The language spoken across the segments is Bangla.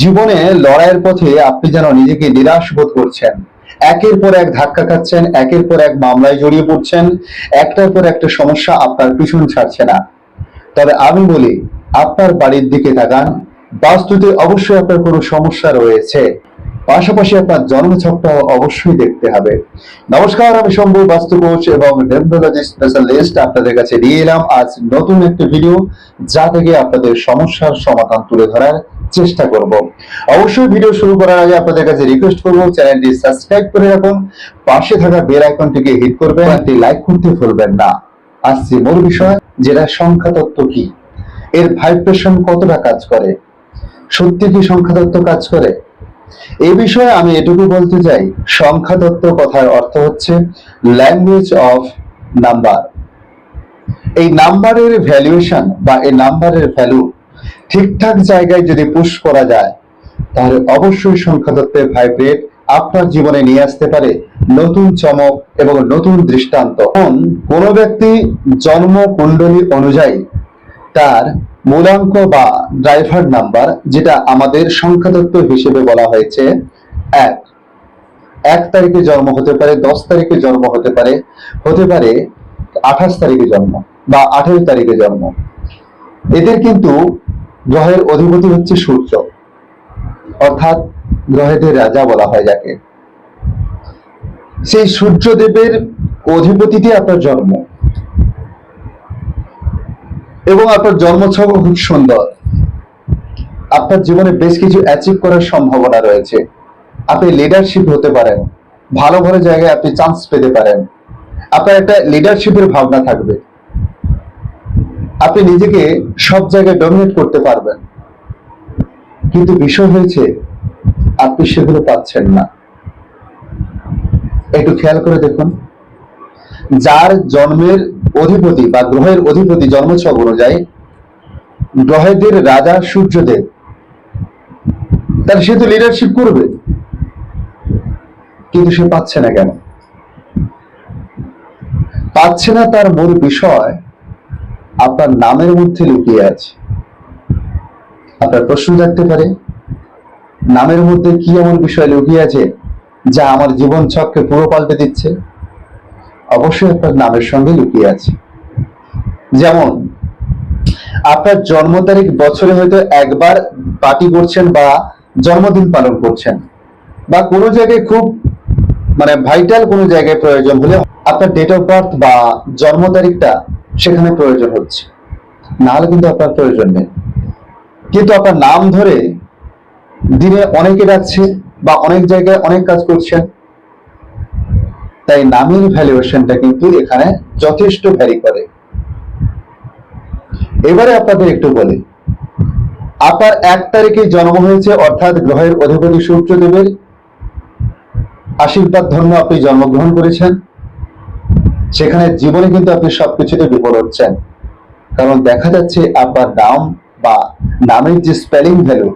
জীবনে লড়াইয়ের পথে আপনি যেন নিজেকে নিরাশ বোধ করছেন। একের পর এক ধাক্কা খাচ্ছেন, একের পর এক মামলায় জড়িয়ে পড়ছেন, একটার পর একটা সমস্যা আপনার পিছন ছাড়ছে না। তবে আমি বলি, আপনার বাড়ির দিকে তাকান, বাস্তুতে অবশ্যই আপনার কোনো সমস্যা রয়েছে। পাশাপাশি আপনার জন্ম জন্মছকটাও অবশ্যই দেখতে হবে। নমস্কার, আমি শম্ভু, বাস্তু কোচ এবং ডেমটোলজি স্পেশালিস্ট আপনাদের কাছে নিয়ে এলাম আজ নতুন একটি ভিডিও যা থেকে আপনাদের সমস্যার সমাধান তুলে ধরার চেষ্টা করব। অবশ্যই ভিডিও শুরু করার আগে আপনাদের কাছে রিকোয়েস্ট করব, চ্যানেলটি সাবস্ক্রাইব করে রাখুন, পাশে থাকা বেল আইকনটিকে হিট করবেন, একটি লাইক করতে ভুলবেন না। আসছি মূল বিষয়, যেটা সংখ্যা তত্ত্ব কি? এর ভাইব্রেশন কতটা কাজ করে? সত্যি কি সংখ্যা তত্ত্ব কাজ করে? এই বিষয়ে আমি এটুকু বলতে চাই সংখ্যা তত্ত্ব কথার অর্থ হচ্ছে ল্যাঙ্গুয়েজ অফ নাম্বার এই নাম্বারের ভ্যালুয়েশন বা এই নাম্বারের ভ্যালু ঠিকঠাক জায়গায় যদি পুশ করা যায়, তাহলে অবশ্যই সংখ্যা তত্ত্বের ভাইব্রেট আপনার জীবনে নিয়ে আসতে পারে নতুন চমক এবং নতুন দৃষ্টান্ত। কোন ব্যক্তি জন্ম কুণ্ডলী অনুযায়ী তার মূলাঙ্ক বা ড্রাইভার নাম্বার, যেটা আমাদের সংখ্যাতত্ত্ব হিসেবে বলা হয়েছে এক। এক তারিখে জন্ম হতে পারে, দশ তারিখে জন্ম হতে পারে হতে পারে আঠাশ তারিখে জন্ম বা আঠেরো তারিখে জন্ম। এদের কিন্তু গ্রহের অধিপতি হচ্ছে সূর্য, অর্থাৎ গ্রহেদের রাজা বলা হয় যাকে। সেই সূর্যদেবের অধিপতিতে আপনার জন্ম। এবং আপনার জন্মছক খুব সুন্দর। আপনার জীবনে বেশ কিছু অ্যাচিভ করার সম্ভাবনা রয়েছে। আপনি লিডারশিপ হতে পারেন। ভালো ভালো জায়গায় আপনি চান্স পেতে পারেন। আপনার একটা লিডারশিপের ভাবনা থাকবে। আপনি নিজেকে সব জায়গায় ডমিনেট করতে পারবেন। কিন্তু বিষয় হয়েছে, আপনি সেগুলো পাচ্ছেন না। একটু খেয়াল করে দেখুন। যার জন্মের অধিপতি বা গ্রহের অধিপতি জন্মছক অনুযায়ী গ্রহেদের রাজা সূর্যদেব। তাহলে সে তো লিডারশিপ করবে। কিন্তু সে পাচ্ছে না কেন? পাচ্ছে না তার মূল বিষয় আপনার নামের মধ্যে লুকিয়ে আছে। আপনার প্রশ্ন থাকতে পারে, নামের মধ্যে কি এমন বিষয় লুকিয়ে আছে যা আমার জীবন ছককে পুরো পাল্টে দিচ্ছে? অবশ্যই আপনার নামের সঙ্গে লুকিয়ে আছে। যেমন, আপনার জন্ম তারিখ বছরে হয়তো একবার পার্টি করছেন বা জন্মদিন পালন করছেন। বা কোনো জায়গায় খুব মানে ভাইটাল কোনো জায়গায় প্রয়োজন হলে আপনার ডেট অফ বার্থ বা জন্ম তারিখটা সেখানে প্রয়োজন হচ্ছে। না হলে কিন্তু আপনার প্রয়োজন নেই। কিন্তু আপনার নাম ধরে দিনে অনেকে ডাকছে বা অনেক জায়গায় অনেক কাজ করছেন। তাই নামের ভ্যালুয়েশনটা কিন্তু এখানে যথেষ্ট ভ্যারি করে। এবারে আপনাদের একটু বলি। আপনার এক তারিখে জন্ম হয়েছে অর্থাৎ গ্রহের অধিপতি সূর্যদেবের। আশীর্বাদ ধর্ম আপনি জন্মগ্রহণ করেছেন। সেখানে জীবনে কিন্তু আপনি সবকিছুতে বিপদ হচ্ছেন। কারণ দেখা যাচ্ছে আপনার নাম বা নামের যে স্পেলিং ভ্যালু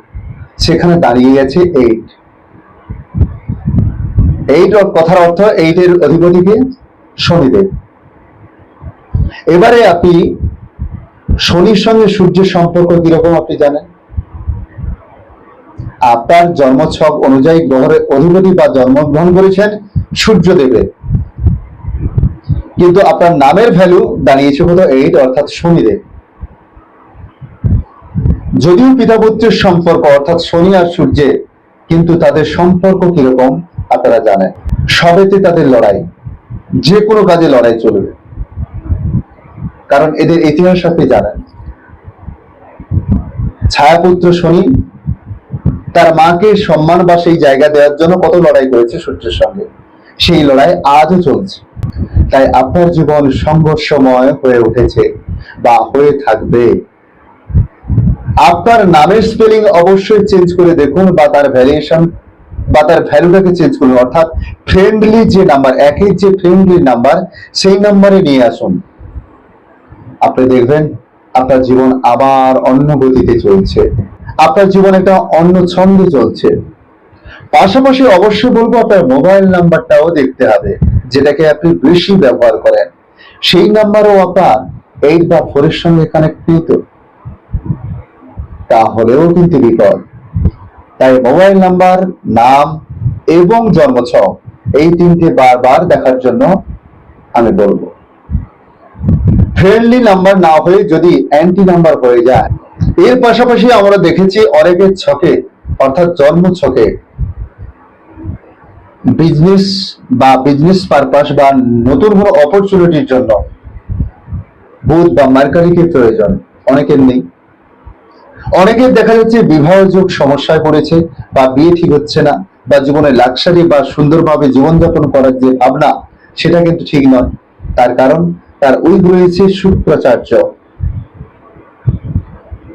সেখানে দাঁড়িয়ে গেছে এইট এইট কথার অর্থ এইটের অধিপতিকে শনিদেব। এবারে আপনি শনির সঙ্গে সূর্যের সম্পর্ক কীরকম আপনি জানেন? আপনার জন্মছক অনুযায়ী গ্রহের অধিপতি বা জন্মগ্রহণ করেছেন সূর্যদেবের। কিন্তু আপনার নামের ভ্যালু দাঁড়িয়েছে কত এইট অর্থাৎ শনিদেব। যদিও পিতাপুত্রের সম্পর্ক, অর্থাৎ শনি আর সূর্যের কিন্তু তাদের সম্পর্ক কীরকম? আপনারা জানেন, সবেতে তাদের লড়াই, যে কোনো কাজে লড়াই চলবে। কারণ এদের ইতিহাস আপনি জানেন। ছায়াপুত্র শনি, তার মাকে সম্মান বা সেই জায়গা দেওয়ার জন্য কত লড়াই করেছে সূর্যের সঙ্গে। সেই লড়াই আজও চলছে। তাই আপনার জীবন সংঘর্ষময় হয়ে উঠেছে বা হয়ে থাকবে। আপনার নামের স্পেলিং অবশ্যই চেঞ্জ করে দেখুন বা তার ভ্যারিয়েশন বা তার ভ্যালুটাকে চেঞ্জ করুন। অর্থাৎ ফ্রেন্ডলি যে নাম্বার একের যে ফ্রেন্ডলি নাম্বার সেই নাম্বারে নিয়ে আসুন। আপনি দেখবেন আপনার জীবন আবার অন্য গতিতে চলছে। আপনার জীবন একটা অন্য ছন্দে চলছে। পাশাপাশি অবশ্যই বলব আপনার মোবাইল নাম্বারটাও দেখতে হবে, যেটাকে আপনি বেশি ব্যবহার করেন। সেই নাম্বারও আপনার এইট বা ফোরের সঙ্গে কানেক্ট তাহলেও কিন্তু বিপদ তাই মোবাইল নাম্বার, নাম এবং জন্মছক এই তিনটে বারবার দেখার জন্য আমি বলব। ফ্রেন্ডলি নাম্বার না হয়ে যদি অ্যান্টি নাম্বার হয়ে যায়, এর পাশাপাশি আমরা দেখেছি অনেকের ছকে, অর্থাৎ জন্ম ছকে বিজনেস বা বিজনেস পারপাস বা নতুন কোনো অপরচুনিটির জন্য বুধ বা মার্কারিকে প্রয়োজন, অনেকের নেই। অনেকের দেখা যাচ্ছে বিবাহ যোগ সমস্যায় পড়েছে বা বিয়ে ঠিক হচ্ছে না বা জীবনে লাক্সারি বা সুন্দরভাবে জীবনযাপন করার যে ভাবনা, সেটা কিন্তু ঠিক নয়। তার কারণ, তার ওই রয়েছে শুক্রাচার্য।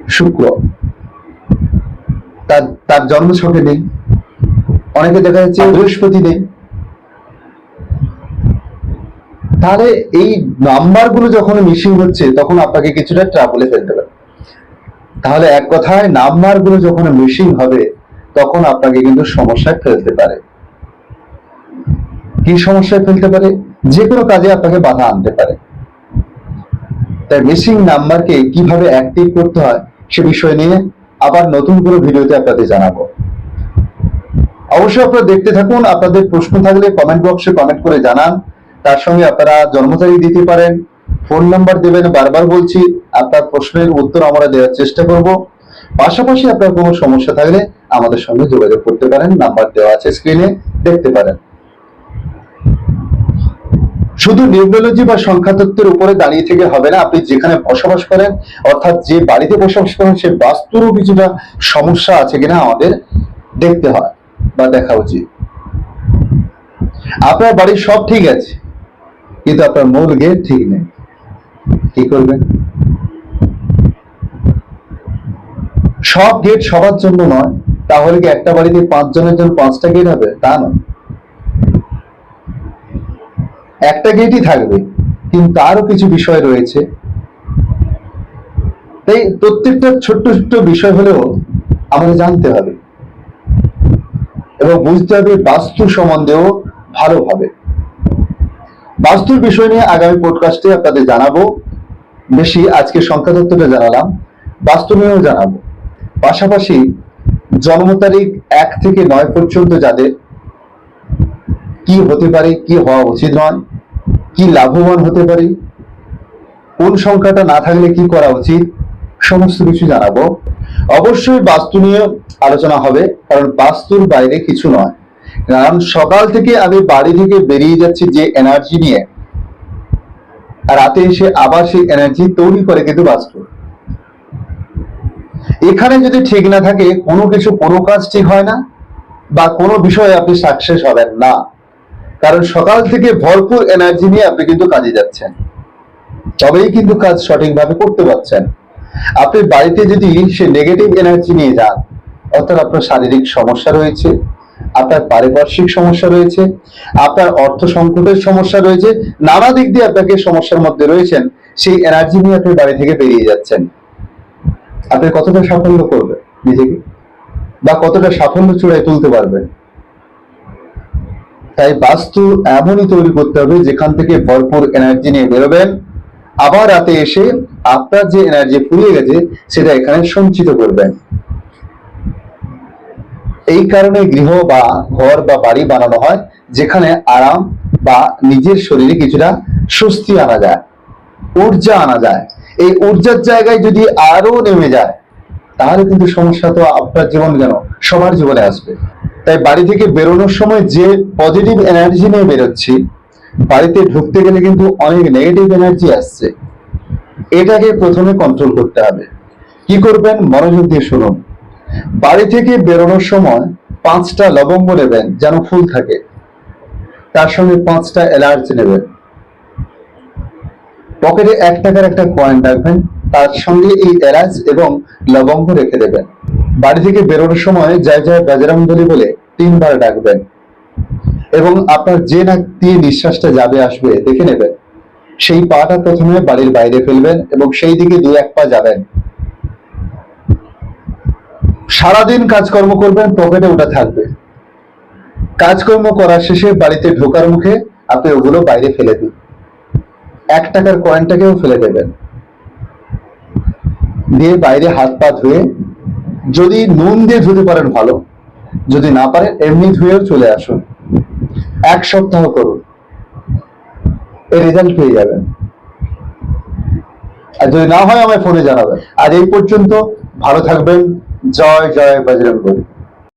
শুক্র। তার তার জন্ম ছকে নেই। অনেকে দেখা যাচ্ছে বৃহস্পতি নেই। তাহলে এই নাম্বারগুলো যখন মিসিং হচ্ছে, তখন আপনাকে কিছুটা ট্রাবলে ফেলতে পারে তাহলে এক কথায় নাম্বারগুলো যখন মিসিং হবে, তখন আপনাকে কিন্তু সমস্যায় ফেলতে পারে। কি সমস্যায় ফেলতে পারে? যে কোনো কাজে আপনাকে বাধা আনতে পারে। তাই মিসিং নাম্বারকে কীভাবে অ্যাক্টিভ করতে হয় সে বিষয় নিয়ে আবার নতুন কোনো ভিডিওতে আপনাদের জানাব। অবশ্যই আপনারা দেখতে থাকুন, আপনাদের প্রশ্ন থাকলে কমেন্ট বক্সে কমেন্ট করে জানান। তার সঙ্গে আপনারা জন্ম তারিখ দিতে পারেন ফোন নাম্বার দেবেন, বারবার বলছি, আপনার প্রশ্নের উত্তর আমরা দেওয়ার চেষ্টা করব। পাশাপাশি আপনার কোনো সমস্যা থাকলে আমাদের সঙ্গে যোগাযোগ করতে পারেন, নাম্বার দেওয়া আছে স্ক্রিনে দেখতে পারেন। শুধু নিউরোলজি বা সংখ্যাতত্ত্বের উপরে দাঁড়িয়ে থেকে হবে না, আপনি যেখানে বসবাস করেন, অর্থাৎ যে বাড়িতে বসবাস করেন, সে বাস্তুরও কিছুটা সমস্যা আছে কিনা আমাদের দেখতে হয় বা দেখা উচিত। আপনার বাড়ির সব ঠিক আছে, কিন্তু আপনার মূল গেট ঠিক নেই। কি করবেন? সব গেট সবার জন্য নয়। তাহলে কি একটা বাড়িতে পাঁচ জনের জন্য পাঁচটা গেট হবে? তা নয়। একটা গেটই থাকবে, কিন্তু তারও কিছু বিষয় রয়েছে। তাই প্রত্যেকটা ছোট্ট ছোট্ট বিষয় হলেও আমাদের জানতে হবে। এবং বুঝতে হবে বাস্তু সম্বন্ধেও ভালোভাবে। বাস্তুর বিষয় নিয়ে আগামী পডকাস্টে আপনাদের জানাব। বেশি আজকে সংখ্যা তত্ত্বটা জানালাম বাস্তু নিয়েও জানাব। পাশাপাশি জন্ম তারিখ এক থেকে নয় পর্যন্ত যাদের কি হতে পারে, কি হওয়া উচিত নয়, কি লাভবান হতে পারি, কোন সংখ্যাটা না থাকলে কি করা উচিত, সমস্ত কিছু জানাব। অবশ্যই বাস্তু নিয়ে আলোচনা হবে, কারণ বাস্তুর বাইরে কিছু নয়। কারণ সকাল থেকে আমি বাড়ি থেকে বেরিয়ে যাচ্ছি যে এনার্জি নিয়ে। রাতে এসে আবার সেই এনার্জি তৈরি করে কিন্তু বাস্তু এখানে যদি ঠিক না থাকে, কোনো কিছু কোনো কাজ ঠিক হয় না বা কোনো বিষয়ে আপনি সাকসেস হবেন না। কারণ সকাল থেকে ভরপুর এনার্জি নিয়ে আপনি কিন্তু কাজে যাচ্ছেন। তবেই কিন্তু কাজ সঠিকভাবে করতে পারছেন। আপনি বাড়িতে যদি সে নেগেটিভ এনার্জি নিয়ে যান, অর্থাৎ আপনার শারীরিক সমস্যা রয়েছে আপনার পারিপার্শ্বিক সমস্যা রয়েছে, আপনার অর্থ সংকটের সমস্যা রয়েছে, নানা দিক দিয়ে আপনাকে সমস্যার মধ্যে রয়েছেন, সেই এনার্জি নিয়ে আপনি বাড়ি থেকে বেরিয়ে যাচ্ছেন। আপনি কতটা সাফল্য করবেন নিজেকে? বা কতটা সাফল্য চূড়ায় তুলতে পারবেন? তাই বাস্তু এমনই তৈরি করতে হবে, যেখান থেকে ভরপুর এনার্জি নিয়ে বেরোবেন। আবার রাতে এসে আপনার যে এনার্জি ফুরিয়ে গেছে, সেটা এখানে সঞ্চিত করবেন। এই কারণে গৃহ বা ঘর বা বাড়ি বানানো হয়, যেখানে আরাম বা নিজের শরীরে কিছুটা স্বস্তি আনা যায়, ঊর্জা আনা যায়। এই ঊর্জার জায়গায় যদি আরও নেমে যায়, তাহলে কিন্তু সমস্যা তো আপনার জীবন কেন? সবার জীবনে আসবে। তাই বাড়ি থেকে বেরোনোর সময় যে পজিটিভ এনার্জি নিয়ে বেরোচ্ছি, বাড়িতে ঢুকতে গেলে কিন্তু অনেক নেগেটিভ এনার্জি আসছে। এটাকে প্রথমে কন্ট্রোল করতে হবে। কি করবেন? মনোযোগ দিয়ে শুনুন। বাড়ি থেকে বেরোনোর সময় পাঁচটা লবঙ্গ নেবেন যেন ফুল থাকে। তার সঙ্গে পাঁচটা এলার্জ নেবেন। পকেটে এক টাকার একটা কয়েন রাখবেন, তার সঙ্গে এই এলাচ এবং লবঙ্গ রেখে দেবেন। বাড়ি থেকে বেরোনোর সময় জয় জয় বজরঙ্গলি বলে তিনবার ডাকবেন এবং আপনার যে নাক দিয়ে নিঃশ্বাসটা যাবে আসবে দেখে নেবেন। সেই পাটা প্রথমে বাড়ির বাইরে ফেলবেন এবং সেই দিকে দু এক পা যাবেন। সারাদিন কাজকর্ম করবেন, পকেটে ওটা থাকবে। কাজকর্ম করার শেষে বাড়িতে ঢোকার মুখে আপনি ওগুলো বাইরে ফেলে দিন। এক টাকার কয়েনটাকেও ফেলে দেবেন। দিয়ে বাইরে হাত পা ধুয়ে, যদি নুন দিয়ে ধুতে পারেন ভালো, যদি না পারেন এমনি ধুয়েও চলে আসুন। এক সপ্তাহ করুন। এর রেজাল্ট পেয়ে যাবেন। আর যদি না হয় আমায় ফোনে জানাবেন। আর এই পর্যন্ত ভালো থাকবেন। জয় জয় বজরঙ্গ বলী।